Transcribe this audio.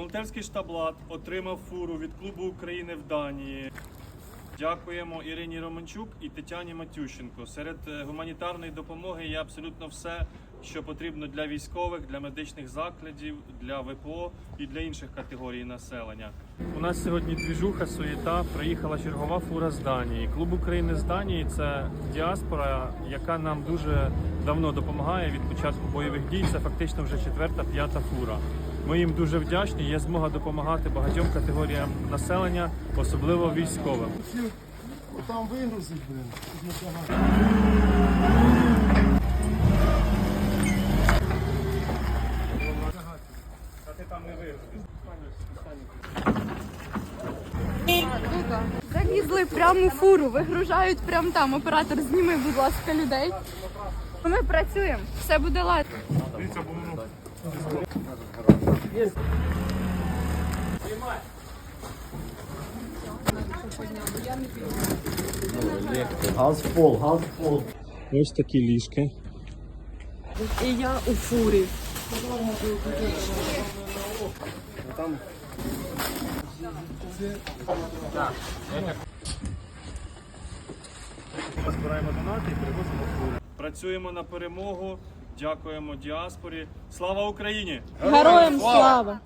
Волонтерський штаб «Лад» отримав фуру від клубу України в Данії. Дякуємо Ірині Романчук і Тетяні Матющенко. Серед е, гуманітарної допомоги є абсолютно все, що потрібно для військових, для медичних закладів, для ВПО і для інших категорій населення. У нас сьогодні двіжуха, суєта. Приїхала чергова фура з Данії. Клуб України з Данії це діаспора, яка нам дуже давно допомагає від початку бойових дій. Це фактично вже четверта, п'ята фура. Ми їм дуже вдячні. Є змога допомагати багатьом категоріям населення, особливо військовим. Там вигрузить, блин. Там не вигрузиш. Завізли прямо у фуру, вигружають прямо там. Оператор, зніми, будь ласка, людей. Ми працюємо, все буде ладно. Газ пол, газ пол. Ось такі ліжки. І я у фурі. Збираємо донати і перевозимо фури. Працюємо на перемогу. Дякуємо діаспорі. Слава Україні! Героям слава!